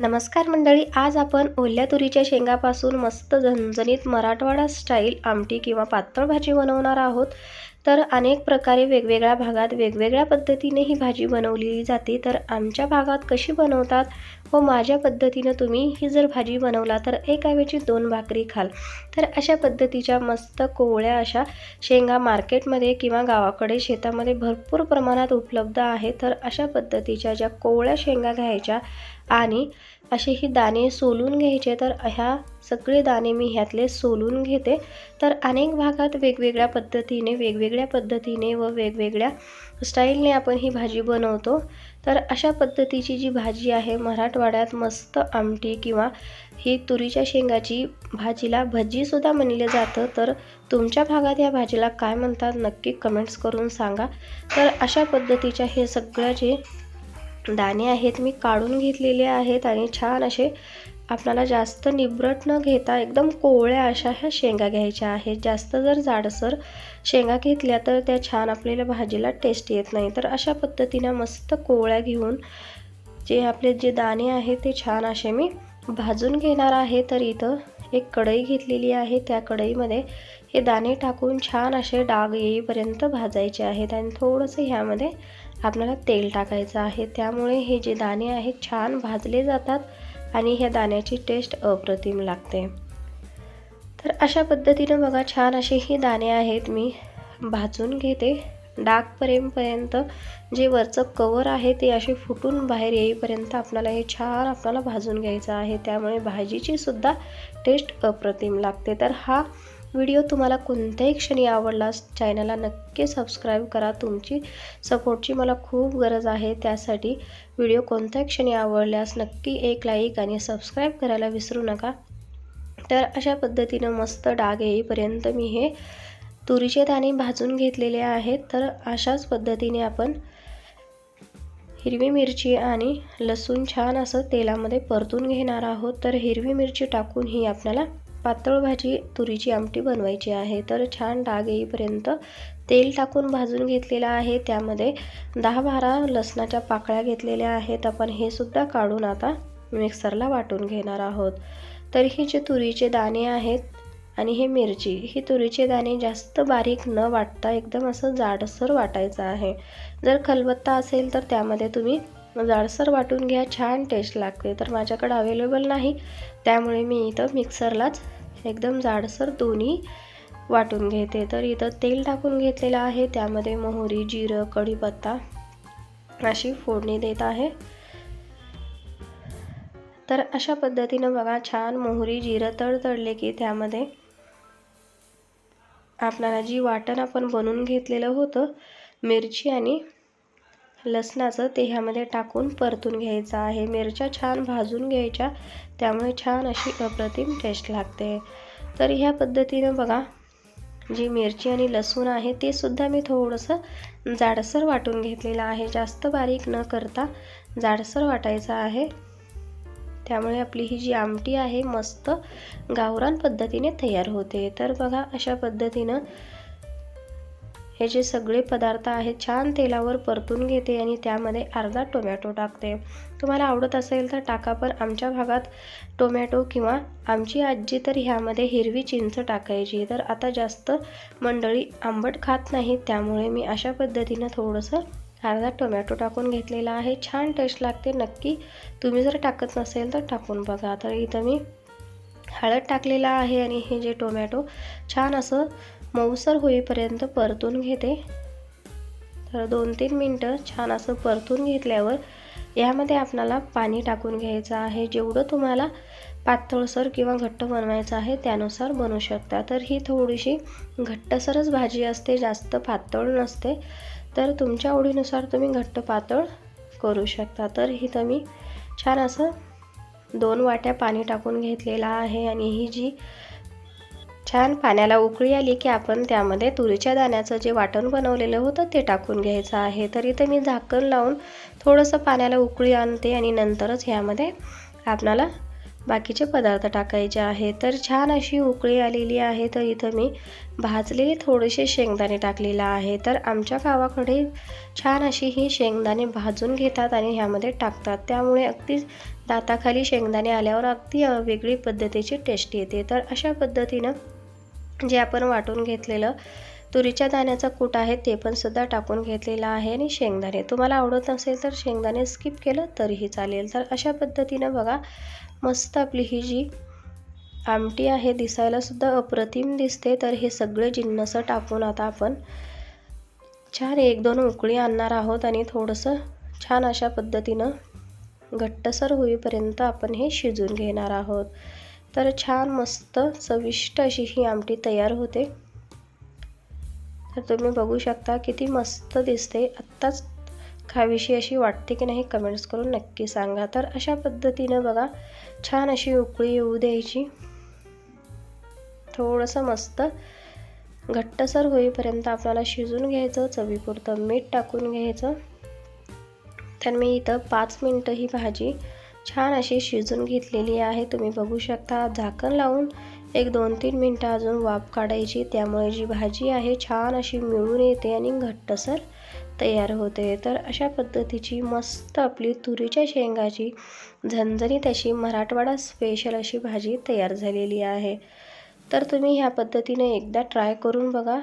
नमस्कार मंडळी आज आपण ओल्या तुरीच्या शेंगापासून मस्त झणझणीत मराठवाडा स्टाईल आमटी किंवा पातळ भाजी बनवणार आहोत. तर अनेक प्रकारे वेगवेगळ्या भागात वेगवेगळ्या पद्धतीने ही भाजी बनवलेली जाते. तर आमच्या भागात कशी बनवतात? व माझ्या पद्धतीनं तुम्ही ही जर भाजी बनवला तर एकाऐवजी दोन भाकरी खाल. तर अशा पद्धतीच्या मस्त कोवळ्या अशा शेंगा मार्केटमध्ये किंवा गावाकडे शेतामध्ये भरपूर प्रमाणात उपलब्ध आहे तर अशा पद्धतीच्या ज्या कोवळ्या शेंगा घ्यायच्या आणि असे ही दाणे सोलून घ्यायचे तर ह्या सगळे दाणे मी ह्यातले सोलून घेते. तर अनेक भागात वेगवेगळ्या पद्धतीने वेगवेगळ्या पद्धतीने व वेगवेगळ्या स्टाईलने आपण ही भाजी बनवतो. तर अशा पद्धतीची जी भाजी आहे मराठवाड्यात मस्त आमटी किंवा ही तुरीच्या शेंगाची भाजीला भजीसुद्धा म्हणले जातं. तर तुमच्या भागात या भाजीला काय म्हणतात नक्की कमेंट्स करून सांगा. तर अशा पद्धतीच्या हे सगळ्या जे दाणे आहेत मी काढून घेतलेले आहेत आणि छान असे आपल्याला जास्त निब्रट न घेता एकदम कोवळ्या अशा ह्या शेंगा घ्यायच्या आहेत. जास्त जर जाडसर शेंगा घेतल्या तर त्या छान आपल्याला भाजीला टेस्ट येत नाही. तर अशा पद्धतीनं मस्त कोवळ्या घेऊन जे आपले जे दाणे आहेत ते छान असे मी भाजून घेणार आहे. तर इथं एक कढई घेतलेली आहे. त्या कढईमध्ये हे दाणे टाकून छान असे डाग येईपर्यंत भाजायचे आहेत आणि थोडंसं ह्यामध्ये आपल्याला तेल टाकायचं आहे. त्यामुळे हे जे दाणे आहेत छान भाजले जातात. आणि ह्या दाण्याची टेस्ट अप्रतिम लागते. तर अशा पद्धतीनं बघा छान असे हे दाणे आहेत. मी भाजून घेते. डागपर्यंतपर्यंत जे वरचं कवर आहे ते असे फुटून बाहेर येईपर्यंत आपल्याला हे छान आपल्याला भाजून घ्यायचं आहे. त्यामुळे भाजीची सुद्धा टेस्ट अप्रतिम लागते. तर हा व्हिडिओ तुम्हाला कोणत्याही क्षणी आवडलास चॅनलला नक्की सबस्क्राईब करा. तुमची सपोर्टची मला खूप गरज आहे. त्यासाठी व्हिडिओ कोणत्याही क्षणी आवडल्यास नक्की एक लाईक आणि सबस्क्राईब करायला विसरू नका. तर अशा पद्धतीनं मस्त डाग येईपर्यंत मी हे तुरीचे दाणे भाजून घेतलेले आहेत. तर अशाच पद्धतीने आपण हिरवी मिरची आणि लसूण छान असं तेलामध्ये परतून घेणार आहोत. तर हिरवी मिरची टाकून ही आपल्याला पातळ भाजी तुरीची आमटी बनवायची आहे. तर छान डाग येईपर्यंत तेल टाकून भाजून घेतलेलं आहे. त्यामध्ये दहा बारा लसणाच्या पाकळ्या घेतलेल्या आहेत. आपण हे सुद्धा काढून आता मिक्सरला वाटून घेणार आहोत. तर हे जे तुरीचे दाणे आहेत आणि हे मिरची ही तुरीचे दाणे जास्त बारीक न वाटता एकदम असं जाडसर वाटायचं आहे. जर खलबत्ता असेल तर त्यामध्ये तुम्ही जाडसर वाटून घ्या छान टेस्ट लागते. तर माझ्याकडे अवेलेबल नाही. त्यामुळे मी इथं मिक्सरलाच एकदम जाडसर दोन्ही वाटून घेते. तर इथं तेल टाकून घेतलेलं आहे. त्यामध्ये मोहरी जिरं कढीपत्ता अशी फोडणी देत आहे. तर अशा पद्धतीनं बघा छान मोहरी जिरं तडतडले की त्यामध्ये आपल्याला जी वाटण आपण बनवून घेतलेलं होतं मिरची आणि लसणाचं ते ह्यामध्ये टाकून परतून घ्यायचं आहे. मिरच्या छान भाजून घ्यायच्या त्यामुळे छान अशी अप्रतिम टेस्ट लागते. तर ह्या पद्धतीनं बघा जी मिरची आणि लसूण आहे ते सुद्धा मी थोडंसं जाडसर वाटून घेतलेलं आहे. जास्त बारीक न करता जाडसर वाटायचं आहे. त्यामुळे आपली ही जी आमटी आहे मस्त गावरान पद्धतीने तयार होते. तर बघा अशा पद्धतीनं हे जे सगळे पदार्थ आहेत छान तेलावर परतून घेते आणि त्यामध्ये अर्धा टोमॅटो टाकते. तुम्हाला आवडत असेल तर टाका पण आमच्या भागात टोमॅटो किंवा आमची आजी तर ह्यामध्ये हिरवी चिंच टाकायची. तर आता जास्त मंडळी आंबट खात नाहीत त्यामुळे मी अशा पद्धतीनं थोडंसं अर्धा टोमॅटो टाकून घेतलेला आहे. छान टेस्ट लागते. नक्की तुम्ही जर टाकत नसेल तर टाकून बघा. तर इथं मी हळद टाकलेला आहे आणि हे जे टोमॅटो छान असं मऊसर होईपर्यंत परतून घेते. तर दोन तीन मिनटं छान असं परतून घेतल्यावर यामध्ये आपणाला पाणी टाकून घ्यायचं आहे. जेवढं तुम्हाला पातळसर किंवा घट्ट बनवायचं आहे त्यानुसार बनवू शकता. तर ही थोडीशी घट्टसरच भाजी असते जास्त पातळ नसते. तर तुमच्या आवडीनुसार तुम्ही घट्ट पातळ करू शकता. तर ही मी छान असं दोन वाट्या पाणी टाकून घेतलेला आहे आणि ही जी छान पाण्याला उकळी आली की आपण त्यामध्ये तुरीच्या दाण्याचं जे वाटण बनवलेलं होतं ते टाकून घ्यायचं आहे. तर इथे मी झाकण लावून थोडंसं पाण्याला उकळी आणते आणि नंतरच ह्यामध्ये आपणाला बाकीचे पदार्थ टाकायचे आहे. तर छान अशी उकळी आलेली आहे. तर इथं मी भाजलेले थोडेसे शेंगदाणे टाकलेलं आहे. तर आमच्या गावाकडे छान अशी ही शेंगदाणे भाजून घेतात आणि ह्यामध्ये टाकतात. त्यामुळे अगदी दाताखाली शेंगदाणे आल्यावर अगदी वेगळी पद्धतीची टेस्ट येते. तर अशा पद्धतीनं जे आपण वाटून घेतलेलं तुरीच्या दाण्याचा कूट आहे ते पण सुद्धा टाकून घेतलेला आहे आणि शेंगदाणे. तुम्हाला आवडत नसेल तर शेंगदाणे स्किप केलं तरीही चालेल. तर अशा पद्धतीनं बघा मस्त आपली ही जी आमटी आहे दिसायला सुद्धा अप्रतिम दिसते. तर हे सगळे जिन्नस टाकून आता आपण छान एक दोन उकळी आणणार आहोत आणि थोडंसं छान अशा पद्धतीनं घट्टसर होईपर्यंत आपण हे शिजून घेणार आहोत. तर छान मस्त चविष्ट अशी ही आमटी तयार होते. तर तुम्ही बघू शकता किती मस्त दिसते. आत्ताच खावीशी अशी वाटते की नाही कमेंट्स करून नक्की सांगा. तर अशा पद्धतीनं बघा छान अशी उकळी येऊ द्यायची. थोडंसं मस्त घट्टसर होईपर्यंत आपल्याला शिजून घ्यायचं चवीपुरतं मीठ टाकून घ्यायचं. तर मी इथं पाच मिनटं ही भाजी छान अशी शिजून घेतलेली आहे. तुम्ही बघू शकता झाकण लावून एक दोन तीन मिनटं अजून वाफ काढायची. त्यामुळे जी भाजी आहे छान अशी मिळून येते आणि घट्टसर तयार होते. तर अशा पद्धतीची मस्त आपली तुरीच्या शेंगाची झणझणीत अशी मराठवाडा स्पेशल अशी भाजी तयार झालेली आहे. तर तुम्ही ह्या पद्धतीने एकदा ट्राय करून बघा.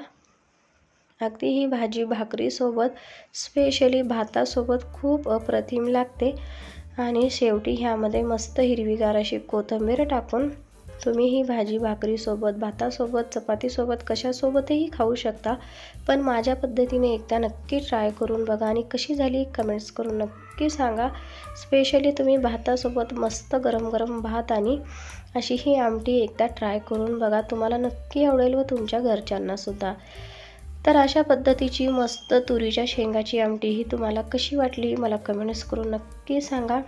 अगदी ही भाजी भाकरीसोबत स्पेशली भातासोबत खूप अप्रतिम लागते. आणि शेवटी ह्यामध्ये मस्त हिरवीगार अशी कोथिंबीर टाकून तुम्ही ही भाजी भाकरीसोबत भातासोबत चपातीसोबत कशासोबतही खाऊ शकता. पण माझ्या पद्धतीने एकदा नक्की ट्राय करून बघा आणि कशी झाली कमेंट्स करून नक्की सांगा. स्पेशली तुम्ही भातासोबत मस्त गरम गरम भात आणि अशी ही आमटी एकदा ट्राय करून बघा. तुम्हाला नक्की आवडेल व तुमच्या घरच्यांनासुद्धा. तर अशा पद्धतीची मस्त तुरीच्या शेंगाची आमटी ही तुम्हाला कशी वाटली? मला कमेंट्स करून नक्की सांगा.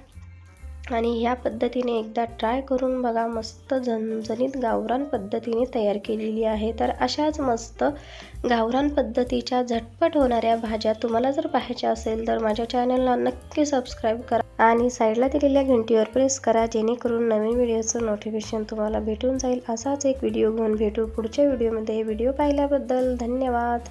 आणि ह्या पद्धतीने एकदा ट्राय करून बघा मस्त झणझणीत गावरान पद्धतीने तयार केलेली आहे. तर अशाच मस्त गावरान पद्धतीच्या झटपट होणाऱ्या भाज्या तुम्हाला जर पाहायच्या असेल तर माझ्या चॅनलला नक्की सबस्क्राईब करा आणि साईडला दिलेल्या घंटीवर प्रेस करा जेणेकरून नवीन व्हिडिओचं नोटिफिकेशन तुम्हाला भेटून जाईल. असाच एक व्हिडिओ घेऊन भेटू पुढच्या व्हिडिओमध्ये. व्हिडिओ पाहिल्याबद्दल धन्यवाद.